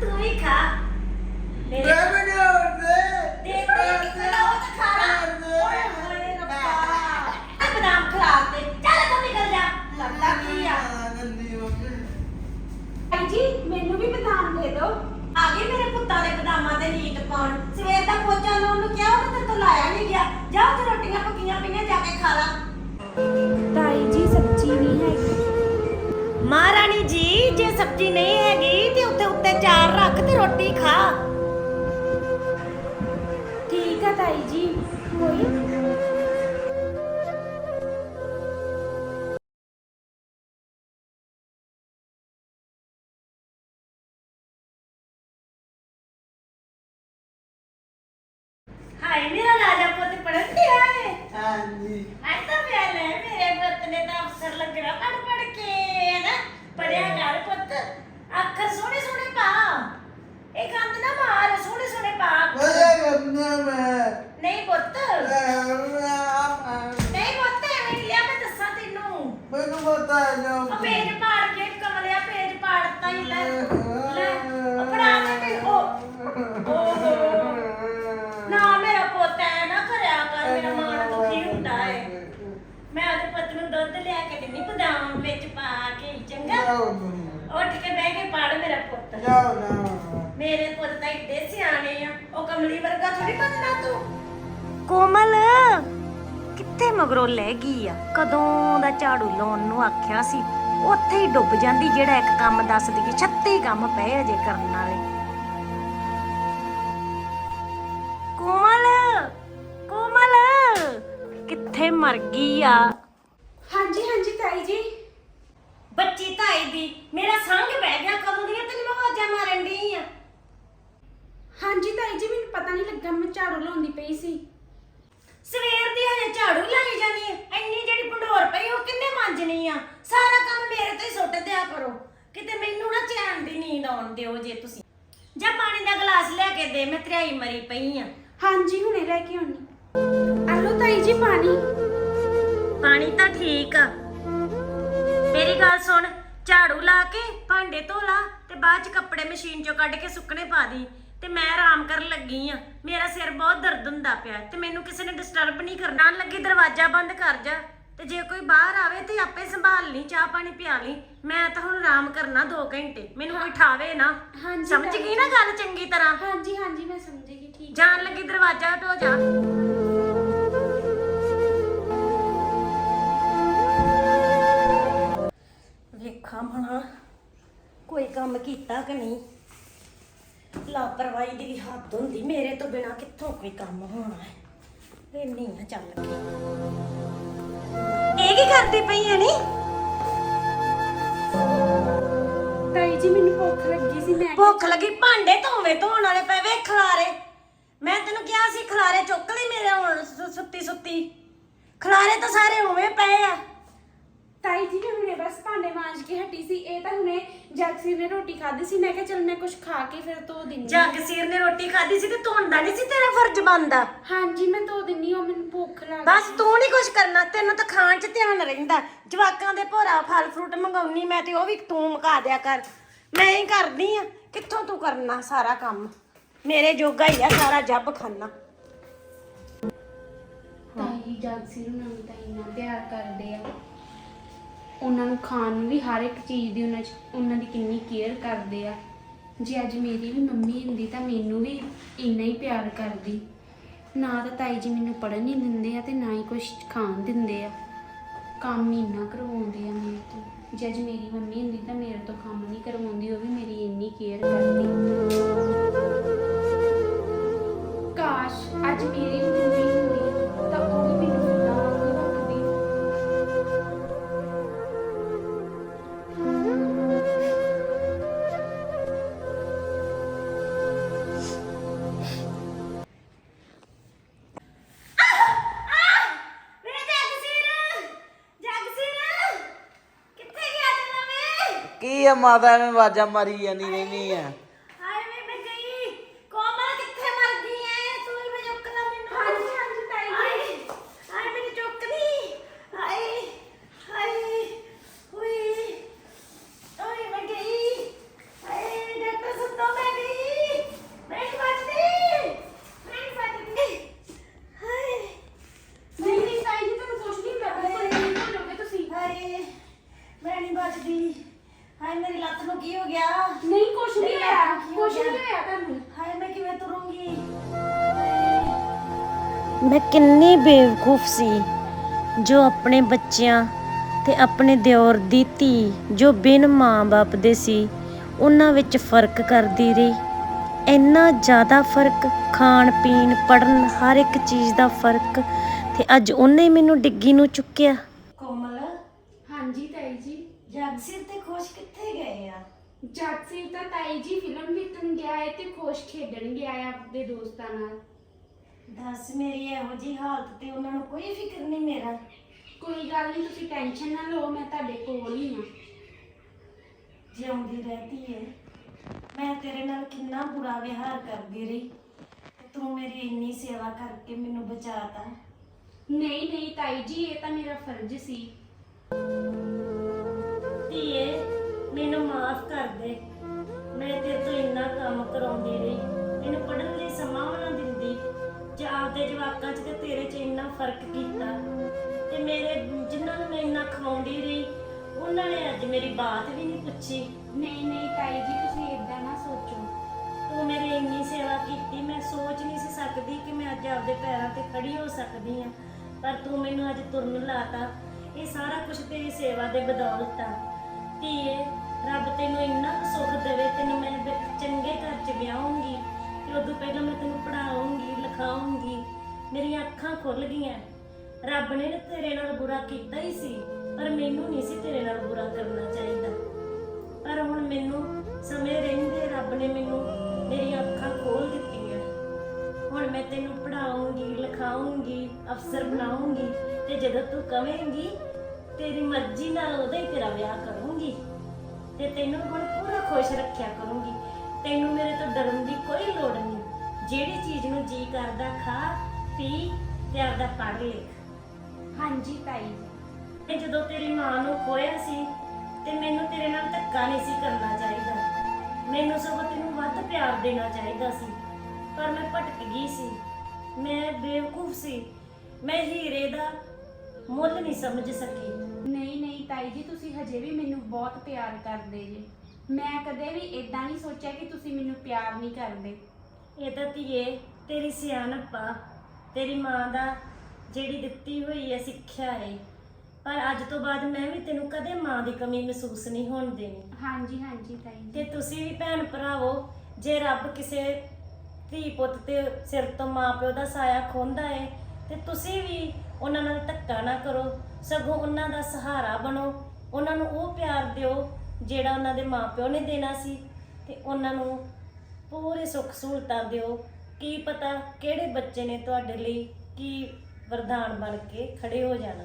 ਤੂੰ ਹੀ ਖਾ। ਮੇਰੇ ਦੇ ਦੇ ਖਲਾਓ ਤਾਂ ਖਾ ਲਾ। ਓਏ ਹੋਏ ਰੱਬਾ। ਇਹ ਬਦਾਮ ਖਲਾ ਤੇ ਚੱਲ ਤੂੰ ਨਿਕਲ ਜਾ। ਲੱਗਦਾ ਕੀ ਆ? ਭਾਈ ਜੀ ਮੈਨੂੰ ਵੀ ਬਦਾਮ ਦੇ ਦਿਓ ਆ ਗਏ ਮੇਰੇ ਪੁੱਤਾਂ ਦੇ ਬਦਾਮਾਂ ਤੇ ਨੀਟ ਪਾਉਣ। ਸਵੇਰ ਦਾ ਪੋਚਾ ਲਾਉਣ ਨੂੰ ਕਿਹਾ ਉਹ ਤੇ ਤੋਂ ਲਾਇਆ ਨਹੀਂ ਗਿਆ। ਜਾ ਉੱਥੇ ਰੋਟੀਆਂ ਪੱਕੀਆਂ ਪਈਆਂ ਜਾ ਕੇ ਖਾ ਲਾ। ਤਾਈ ਜੀ ਸਬਜ਼ੀ ਨਹੀਂ ਹੈਗੀ। ਮਹਾਰਾਣੀ ਜੀ ਜੇ ਸਬਜ਼ੀ ਨਹੀਂ ਹੈਗੀ ਤੇ ਉੱਤੇ ਉੱਤੇ ਚਾਰ ਰੱਖ ਤੇ ਰੋਟੀ ਖਾ। ਠੀਕ ਆ ਤਾਈ ਜੀ ਕੋਈ ਹਾਏ ਮੇਰਾ ਰਾਜਾ ਪੁੱਤ ਪੜਨ ਡਿਆ ਏ। ਅੱਜ ਤਾਂ ਲੈ ਮੇਰੇ ਪੁੱਤ ਨੇ ਤਾਂ ਅਫਸਰ ਲੱਗਣਾ ਪੜ ਪੜ ਕੇ। ਹੈ ਪੜਿਆ ਕਰ ਪੁੱਤ ਅੱਖਰ ਸੋਹਣੇ ਸੋਹਣੇ ਪਾ ਇਹ ਕੰਦ ਨਾ ਮਾਰ ਸੋਹਣੇ ਸੋਹਣੇ ਪਾ ਨਹੀਂ ਪੁੱਤ ਨਹੀਂ ਪੁੱਤ ਐਵੇਂ ਨੀ ਲਿਆ ਮੈਂ ਦੱਸਾਂ ਤੈਨੂੰ ਉਹ ਪੇਜ ਪਾੜ ਕੇ ਕਮਲਿਆ ਪੇਜ ਪਾੜਤਾ ਹੀ ਲੈ ਲੈ ਉਹ ਪੜਾ ਦੇ ਤੇ ਉਹ ਓਹੋ ਨਾ ਮੇਰਾ ਪੁੱਤ ਐ ਨਾ ਕਰਿਆ ਕਰ ਮੇਰਾ ਮਨ ਦੁਖੀ ਹੁੰਦਾ ਏ ਮੈਂ ਉਹਦੇ ਪੁੱਤ ਨੂੰ ਦੁੱਧ ਲਿਆ ਕੇ ਦਿੰਨੀ ਬਦਾਮ ਵਿੱਚ ਪਾ ਕੇ ਚੰਗਾ ਉੱਠ ਕੇ ਬਹਿ ਕੇ ਪੜ ਮੇਰਾ ਪੁੱਤ ਮੇਰੇ ਪੁੱਤ ਤਾਂ ਏਡੇ ਸਿਆਣੇ ਆ। ਉਹ ਕਮਲੀ ਵਰਗਾ ਥੋੜੀ ਬਣਨਾ ਤੂੰ? ਕੋਮਲ, ਕਿੱਥੇ ਮਗਰੋਂ ਲੈ ਗਈ ਆ? ਕਦੋਂ ਦਾ ਝਾੜੂ ਲਾਉਣ ਨੂੰ ਆਖਿਆ ਸੀ। ਉੱਥੇ ਹੀ ਡੁੱਬ ਜਾਂਦੀ, ਜਿਹੜਾ ਇੱਕ ਕੰਮ ਦੱਸਦੀ ਕਿ 36 ਕੰਮ ਪਏ ਅਜੇ ਕਰਨ ਵਾਲੇ। ਕੋਮਲ ਕੋਮਲ, ਕਿੱਥੇ ਮਰ ਗਈ ਆ ਹਾਂਜੀ ਹਾਂਜੀ ਤਾਈ ਜੀ ਬੱਚੀ ਤਾਈ ਦੀ ਮੇਰਾ ਸੰਗ ਬਹਿ ਗਿਆ ਕਦੋਂ ਦੀਆਂ ਤੈਨੂੰ ਮੈਂ ਆਵਾਜ਼ਾਂ ਮਾਰਨ ਡਈ ਆ ਹਾਂਜੀ ਤਾਈ ਜੀ ਮੈਨੂੰ ਪਤਾ ਨਹੀਂ ਲੱਗਾ ਮੈਂ ਝਾੜੂ ਲਾਉਂਦੀ ਪਈ ਸੀ। ਸਵੇਰ ਦੀ ਹਜੇ ਝਾੜੂ ਲਾਈ ਜਾਨੀ ਐ ਇੰਨੀ ਜਿਹੜੀ ਭੰਡੋਰ ਪਈ ਉਹ ਕਿੰਨੇ ਮਾਂਜਣੀ ਆ? ਸਾਰਾ ਕੰਮ ਮੇਰੇ ਤੇ ਹੀ ਸੁੱਟ ਦਿਆ ਕਰੋ। ਕਿਤੇ ਮੈਨੂੰ ਨਾ ਚੈਨ ਦੀ ਨੀਂਦ ਆਉਣ ਦਿਓ ਜੇ ਤੁਸੀਂ। ਜਾਂ ਪਾਣੀ ਦਾ ਗਲਾਸ ਲੈ ਕੇ ਦੇ ਮੈਂ ਤੇਰੀ ਮਰੀ ਪਈ ਆ। ਹਾਂਜੀ ਹੁਣੇ ਲੈ ਕੇ ਆਉਣੀ। ਆਲੋ ਤਾਈ ਜੀ ਪਾਣੀ? ਪਾਣੀ ਤਾਂ ਠੀਕ ਆ। ਮੇਰੀ ਗੱਲ ਸੁਣ ਝਾੜੂ ਲਾ ਕੇ ਭਾਂਡੇ ਧੋ ਲਾ ਤੇ ਬਾਅਦ ਚ ਕੱਪੜੇ ਮਸ਼ੀਨ ਚੋਂ ਕੱਢ ਕੇ ਸੁੱਕਣੇ ਪਾ ਦੀ। ਤੇ ਮੈਂ ਆਰਾਮ ਕਰਨ ਲੱਗੀ ਆ। ਮੇਰਾ ਸਿਰ ਬਹੁਤ ਦਰਦ ਹੁੰਦਾ ਪਿਆ ਤੇ ਮੈਨੂੰ ਕਿਸੇ ਨੇ ਡਿਸਟਰਬ ਨਹੀਂ ਕਰਨਾ। ਲੱਗੀ ਦਰਵਾਜ਼ਾ ਬੰਦ ਕਰ ਜਾ ਤੇ ਜੇ ਕੋਈ ਬਾਹਰ ਆਵੇ ਤੇ ਆਪੇ ਸੰਭਾਲ ਲਈ ਚਾਹ ਪਾਣੀ ਪਿਆ ਲਈ। ਮੈਂ ਤਾਂ ਹੁਣ ਆਰਾਮ ਕਰਨਾ 2 ਘੰਟੇ। ਮੈਨੂੰ ਕੋਈ ਠਾਵੇ ਨਾ। ਹਾਂਜੀ ਸਮਝ ਗਈ ਨਾ ਗੱਲ ਚੰਗੀ ਤਰ੍ਹਾਂ? ਹਾਂਜੀ ਹਾਂਜੀ ਮੈਂ ਸਮਝ ਗਈ ਠੀਕ ਜਾਣ ਲੱਗੀ ਦਰਵਾਜ਼ਾ ਢੋ ਜਾ। ਵੇਖਾਂ ਭਣਾ ਕੋਈ ਕੰਮ ਕੀਤਾ ਕਿ ਨਹੀਂ? ਲਾਪਰਵਾਹੀ ਦੀ ਵੀ ਹੱਦ ਹੁੰਦੀ ਮੇਰੇ ਤੋਂ ਬਿਨਾ ਕਿੱਥੋਂ ਕੋਈ ਕੰਮ ਹੋਣਾ ਹੈ? ਇਹ ਨਹੀਂ ਆ ਚੱਲ ਕੇ। ਇਹ ਕੀ ਕਰਦੀ ਪਈ ਐ ਨੀ? ਤਾਈ ਜੀ ਮੈਨੂੰ ਭੁੱਖ ਲੱਗੀ ਸੀ ਮੈਂ ਭੁੱਖ ਲੱਗੀ ਭਾਂਡੇ ਧੋਵੇਂ ਧੋਣ ਵਾਲੇ ਪਏ ਵੇ ਖਲਾਰੇ। ਮੈਂ ਤੈਨੂੰ ਕਿਹਾ ਸੀ ਖਲਾਰੇ ਚੁੱਕ ਲਈ ਮੇਰੇ ਹੁਣ ਸੁੱਤੀ ਸੁੱਤੀ ਖਲਾਰੇ ਤਾਂ ਸਾਰੇ ਉਵੇਂ ਪਏ ਆ। ਤਾਈ ਜੀ ਮੈਂ ਹੁਣੇ ਬਸ ਭਾਂਡੇ ਮਾਂਜ ਕੇ ਹਟੀ ਸੀ ਇਹ ਤਾਂ ਹੁਣੇ ਜਗਸੀਰ ਨੇ ਰੋਟੀ ਖਾਧੀ ਸੀ ਮੈਂ ਕਿਹਾ ਚਲ ਮੈਂ ਕੁਝ ਖਾ ਕੇ ਫਿਰ ਧੋ ਦਿੰਨੀ ਆਂ। ਜਗਸੀਰ ਨੇ ਰੋਟੀ ਖਾਧੀ ਸੀ ਤੇ ਧੋਂਦਾ ਨਹੀਂ ਸੀ ਤੇਰਾ ਫਰਜ਼ ਬਣਦਾ? ਹਾਂਜੀ ਮੈਂ ਧੋ ਦਿੰਨੀ ਹਾਂ ਮੈਨੂੰ ਭੁੱਖ ਲੱਗ ਬਸ ਤੂੰ ਨਹੀਂ ਕੁਝ ਕਰਨਾ ਤੈਨੂੰ ਤਾਂ ਖਾਣ 'ਚ ਧਿਆਨ ਰਹਿੰਦਾ। ਜਵਾਕਾਂ ਦੇ ਭੋਰਾ ਫਲ ਫਰੂਟ ਮੰਗਾਉਣੀ ਮੈਂ ਤੇ ਉਹ ਵੀ ਤੂੰ ਮੁਕਾ ਦਿਆ ਕਰ। ਮੈਂ ਹੀ ਕਰਦੀ ਆ ਕਿੱਥੋਂ ਤੂੰ ਕਰਨਾ ਸਾਰਾ ਕੰਮ? ਮੇਰੇ ਜੋਗਾ ਹੀ ਆ ਸਾਰਾ ਜੱਬ ਖਾਨਾ। ਤਾਈ ਜਗਸੀਰ ਨੂੰ ਤਾਂ ਇੰਨਾ ਪਿਆਰ ਕਰਦੇ ਆ। ਉਹਨਾਂ ਨੂੰ ਖਾਣ ਨੂੰ ਵੀ ਹਰ ਇੱਕ ਚੀਜ਼ ਦੀ ਉਹਨਾਂ 'ਚ, ਉਹਨਾਂ ਦੀ ਕਿੰਨੀ ਕੇਅਰ ਕਰਦੇ ਆ। ਜੇ ਅੱਜ ਮੇਰੀ ਵੀ ਮੰਮੀ ਹੁੰਦੀ ਤਾਂ ਮੈਨੂੰ ਵੀ ਇੰਨਾ ਹੀ ਪਿਆਰ ਕਰਦੀ। ਨਾ ਤਾਂ ਤਾਈ ਜੀ ਮੈਨੂੰ ਪੜਨ ਨਹੀਂ ਦਿੰਦੇ ਆ ਤੇ ਨਾ ਹੀ ਕੁਝ ਖਾਣ ਦਿੰਦੇ ਆ। ਕੰਮ ਹੀ ਇੰਨਾ ਕਰਵਾਉਂਦੇ ਆ ਮੇਰੇ ਤੋਂ। ਜੇ ਅੱਜ ਮੇਰੀ ਮੰਮੀ ਹੁੰਦੀ ਤਾਂ ਮੇਰੇ ਤੋਂ ਕੰਮ ਨਹੀਂ ਕਰਵਾਉਂਦੀ, ਉਹ ਵੀ ਮੇਰੀ ਇੰਨੀ ਕੇਅਰ ਕਰਦੀ। ਕਾਸ਼ ਅੱਜ ਮੇਰੀ ਕੀ ਆ ਮਾਤਾ ਐਵੇਂ ਆਵਾਜ਼ਾਂ ਮਾਰੀ ਜਾਂਦੀ ਰਹਿੰਦੀ ਆ ਹਾਏ ਵੇ ਮੈਂ ਗਈ ਕੋਮਲ ਕਿੱਥੇ ਮਰ ਗਈ ਐ ਤੂੰ ਹੀ ਮੈਨੂੰ ਚੁੱਕ ਲੈ ਮੈਨੂੰ ਹਾਂਜੀ, ਹਾਂਜੀ, ਤਾਈ ਜੀ। ਹਾਏ ਹਾਏ ਮੈਨੂੰ ਚੁੱਕ ਲਈ ਹਾਏ ਹਾਏ ਹੋਈ ਓਏ ਮੈਂ ਗਈ ਹਾਏ ਡਾਕਟਰ ਸੁੱਤੋ ਮੈਂ ਗਿਆ ਨਹੀਂ ਕੁਛ ਨਹੀਂ ਹੋਇਆ ਕੁਛ? ਨਹੀਂ ਹੋਇਆ ਤੁਹਾਨੂੰ ਹਾਏ ਮੈਂ ਕਿਵੇਂ ਤੁਰੂੰਗੀ? ਮੈਂ ਕਿੰਨੀ ਬੇਵਕੂਫ ਸੀ ਜੋ ਆਪਣੇ ਬੱਚਿਆਂ ਤੇ ਆਪਣੇ ਦਿਓਰ ਦੀ ਧੀ ਜੋ ਬਿਨ ਮਾਂ-ਬਾਪ ਦੇ ਸੀ ਉਹਨਾਂ ਵਿੱਚ ਫ਼ਰਕ ਕਰਦੀ ਰਹੀ। ਇੰਨਾ ਜ਼ਿਆਦਾ ਫ਼ਰਕ ਖਾਣ ਪੀਣ ਪੜਨ ਹਰ ਇੱਕ ਚੀਜ਼ ਦਾ ਫ਼ਰਕ ਤੇ ਅੱਜ ਉਹਨੇ ਮੈਨੂੰ ਡਿੱਗੀ ਨੂੰ ਚੁੱਕਿਆ ਕੋਮਲ ਹਾਂਜੀ ਤਾਈ ਜੀ ਜਗਸੀਰ ਤੇ ਖੁਸ਼ ਕਿੱਥੇ ਗਏ ਆ ਜਗਸੀਰ ਤਾਂ ਤਾਈ ਜੀ ਫਿਲਮ ਵੇਖਣ ਗਿਆ ਹੈ ਤੇ ਖੁਸ਼ ਖੇਡਣ ਗਿਆ ਹੈ ਆਪਣੇ ਦੋਸਤਾਂ ਨਾਲ। ਦੱਸ ਮੇਰੀ ਇਹੋ ਜੀ ਹਾਲਤ ਤੇ ਉਹਨਾਂ ਨੂੰ ਕੋਈ ਫਿਕਰ ਨਹੀਂ ਮੇਰਾ। ਕੋਈ ਗੱਲ ਨਹੀਂ ਤੁਸੀਂ ਟੈਨਸ਼ਨ ਨਾ ਲਓ ਮੈਂ ਤੁਹਾਡੇ ਕੋਲ ਹੀ ਹਾਂ ਜਿਉਂਦੀ ਰਹਤੀ ਏ। ਮੈਂ ਤੇਰੇ ਨਾਲ ਕਿੰਨਾ ਬੁਰਾ ਵਿਹਾਰ ਕਰਦੀ ਰਹੀ ਤੇ ਤੂੰ ਮੇਰੀ ਇੰਨੀ ਸੇਵਾ ਕਰਕੇ ਮੈਨੂੰ ਬਚਾਤਾ। ਨਹੀਂ ਨਹੀਂ ਤਾਈ ਜੀ ਇਹ ਤਾਂ ਮੇਰਾ ਫਰਜ਼ ਸੀ। ਧੀਏ ਮੈਨੂੰ ਮਾਫ ਕਰ ਦੇ। ਮੈਂ ਤੇਰੇ ਤੋਂ ਇੰਨਾ ਕੰਮ ਕਰਾਉਂਦੀ ਰਹੀ। ਇਹਨੂੰ ਪੜਨ ਲਈ ਸਮਾਂ ਨਾ ਦਿੰਦੀ। ਜਾਂ ਆਪਦੇ ਜਵਾਕਾਂ 'ਚ ਤੇ ਤੇਰੇ 'ਚ ਇੰਨਾ ਫ਼ਰਕ ਕੀਤਾ ਤੇ ਮੇਰੇ ਜਿਨ੍ਹਾਂ ਨੂੰ ਮੈਂ ਇੰਨਾ ਖਵਾਉਂਦੀ ਰਹੀ ਉਹਨਾਂ ਨੇ ਅੱਜ ਮੇਰੀ ਬਾਤ ਵੀ ਨਹੀਂ ਪੁੱਛੀ। ਨਹੀਂ ਨਹੀਂ ਤਾਈ ਜੀ ਤੁਸੀਂ ਇਦਾਂ ਨਾ ਸੋਚੋ। ਤੂੰ ਮੇਰੀ ਇੰਨੀ ਸੇਵਾ ਕੀਤੀ ਮੈਂ ਸੋਚ ਨਹੀਂ ਸੀ ਸਕਦੀ ਕਿ ਮੈਂ ਅੱਜ ਆਪਦੇ ਪੈਰਾਂ ਤੇ ਖੜੀ ਹੋ ਸਕਦੀ ਹਾਂ। ਪਰ ਤੂੰ ਮੈਨੂੰ ਅੱਜ ਤੁਰਨ ਲਾਤਾ। ਇਹ ਸਾਰਾ ਕੁਝ ਤੇਰੀ ਸੇਵਾ ਦੇ ਬਦੌਲਤ ਆ। ਧੀਏ ਰੱਬ ਤੈਨੂੰ ਇੰਨਾ ਕੁ ਸੁੱਖ ਦੇਵੇ, ਤੈਨੂੰ ਮੈਂ ਬ- ਚੰਗੇ ਘਰ 'ਚ ਵਿਆਹੂੰਗੀ ਤੇ ਉਦੋਂ ਪਹਿਲਾਂ ਮੈਂ ਤੈਨੂੰ ਪੜ੍ਹਾਉਂਗੀ ਲਿਖਾਉਂਗੀ ਮੇਰੀਆਂ ਅੱਖਾਂ ਖੁੱਲ ਗਈਆਂ। ਰੱਬ ਨੇ ਨਾ ਤੇਰੇ ਨਾਲ ਬੁਰਾ ਕੀਤਾ ਹੀ ਸੀ, ਪਰ ਮੈਨੂੰ ਨਹੀਂ ਸੀ ਤੇਰੇ ਨਾਲ ਬੁਰਾ ਕਰਨਾ ਚਾਹੀਦਾ। ਪਰ ਹੁਣ ਮੈਨੂੰ ਸਮੇਂ ਰਹਿੰਦੇ ਰੱਬ ਨੇ ਮੈਨੂੰ ਮੇਰੀਆਂ ਅੱਖਾਂ ਖੋਲ ਦਿੱਤੀਆਂ। ਹੁਣ ਮੈਂ ਤੈਨੂੰ ਪੜ੍ਹਾਉਂਗੀ ਲਿਖਾਉਂਗੀ ਅਫਸਰ ਬਣਾਉਂਗੀ ਤੇ ਜਦੋਂ ਤੂੰ ਕਵੇਂਗੀ, ਤੇਰੀ ਮਰਜ਼ੀ ਨਾਲ ਉਹਦਾ ਹੀ ਤੇਰਾ ਵਿਆਹ ਕਰੂੰਗੀ। ਤੇ ਤੈਨੂੰ ਹੁਣ ਪੂਰਾ ਖੁਸ਼ ਰੱਖਿਆ ਕਰੂੰਗੀ। ਤੈਨੂੰ ਮੇਰੇ ਤੋਂ ਡਰਨ ਦੀ ਕੋਈ ਲੋੜ ਨਹੀਂ। ਜਿਹੜੀ ਚੀਜ਼ ਨੂੰ ਜੀ ਕਰਦਾ ਖਾ ਪੀ ਤੇ ਆਪਦਾ ਪੜ੍ਹ ਲਿਖ। ਹਾਂਜੀ ਤਾਈ। ਜੀ ਤੇ ਜਦੋਂ ਤੇਰੀ ਮਾਂ ਨੂੰ ਖੋਇਆ ਸੀ ਤੇ ਮੈਨੂੰ ਤੇਰੇ ਨਾਲ ਧੱਕਾ ਨਹੀਂ ਸੀ ਕਰਨਾ ਚਾਹੀਦਾ। ਮੈਨੂੰ ਸਗੋਂ ਤੈਨੂੰ ਵੱਧ ਪਿਆਰ ਦੇਣਾ ਚਾਹੀਦਾ ਸੀ। ਪਰ ਮੈਂ ਭਟਕ ਗਈ ਸੀ। ਮੈਂ ਬੇਵਕੂਫ ਸੀ। ਮੈਂ ਹੀਰੇ ਦਾ ਮੁੱਲ ਨਹੀਂ ਸਮਝ ਸਕੀ। ਨਹੀਂ ਤਾਈ ਜੀ ਤੁਸੀਂ ਹਜੇ ਵੀ ਮੈਨੂੰ ਬਹੁਤ ਪਿਆਰ ਕਰਦੇ ਜੇ। ਮੈਂ ਕਦੇ ਵੀ ਇਦਾਂ ਨਹੀਂ ਸੋਚਿਆ ਕਿ ਤੁਸੀਂ ਮੈਨੂੰ ਪਿਆਰ ਨਹੀਂ ਕਰਦੇ। ਇਹ ਤਾਂ ਧੀਏ ਤੇਰੀ ਸਿਆਣਪ ਆ ਤੇਰੀ ਮਾਂ ਦਾ ਜਿਹੜੀ ਦਿੱਤੀ ਹੋਈ ਹੈ ਸਿੱਖਿਆ ਹੈ ਪਰ ਅੱਜ ਤੋਂ ਬਾਅਦ ਮੈਂ ਵੀ ਤੈਨੂੰ ਕਦੇ ਮਾਂ ਦੀ ਕਮੀ ਮਹਿਸੂਸ ਨਹੀਂ ਹੋਣ ਦੇਣੀ। ਹਾਂਜੀ ਹਾਂਜੀ ਤਾਈ ਜੀ। ਤੇ ਤੁਸੀਂ ਵੀ ਭੈਣ ਭਰਾਵੋ ਜੇ ਰੱਬ ਕਿਸੇ ਧੀ ਪੁੱਤ ਤੇ ਸਿਰ ਤੋਂ ਮਾਪਿਓ ਦਾ ਸਾਇਆ ਖੋਂਦਾ ਏ ਤੇ ਤੁਸੀਂ ਵੀ ਉਹਨਾਂ ਨਾਲ ਧੱਕਾ ਨਾ ਕਰੋ। ਸਗੋਂ ਉਹਨਾਂ ਦਾ ਸਹਾਰਾ ਬਣੋ। ਉਹਨਾਂ ਨੂੰ ਉਹ ਪਿਆਰ ਦਿਓ ਜਿਹੜਾ ਉਹਨਾਂ ਦੇ ਮਾਪਿਓ ਨੇ ਦੇਣਾ ਸੀ। ਤੇ ਉਹਨਾਂ ਨੂੰ ਪੂਰੇ ਸੁੱਖ ਸਹੂਲਤਾਂ ਦਿਓ। ਕੀ ਪਤਾ ਕਿਹੜੇ ਬੱਚੇ ਨੇ ਤੁਹਾਡੇ ਲਈ ਕੀ ਵਰਦਾਨ ਬਣ ਕੇ ਖੜੇ ਹੋ ਜਾਣਾ।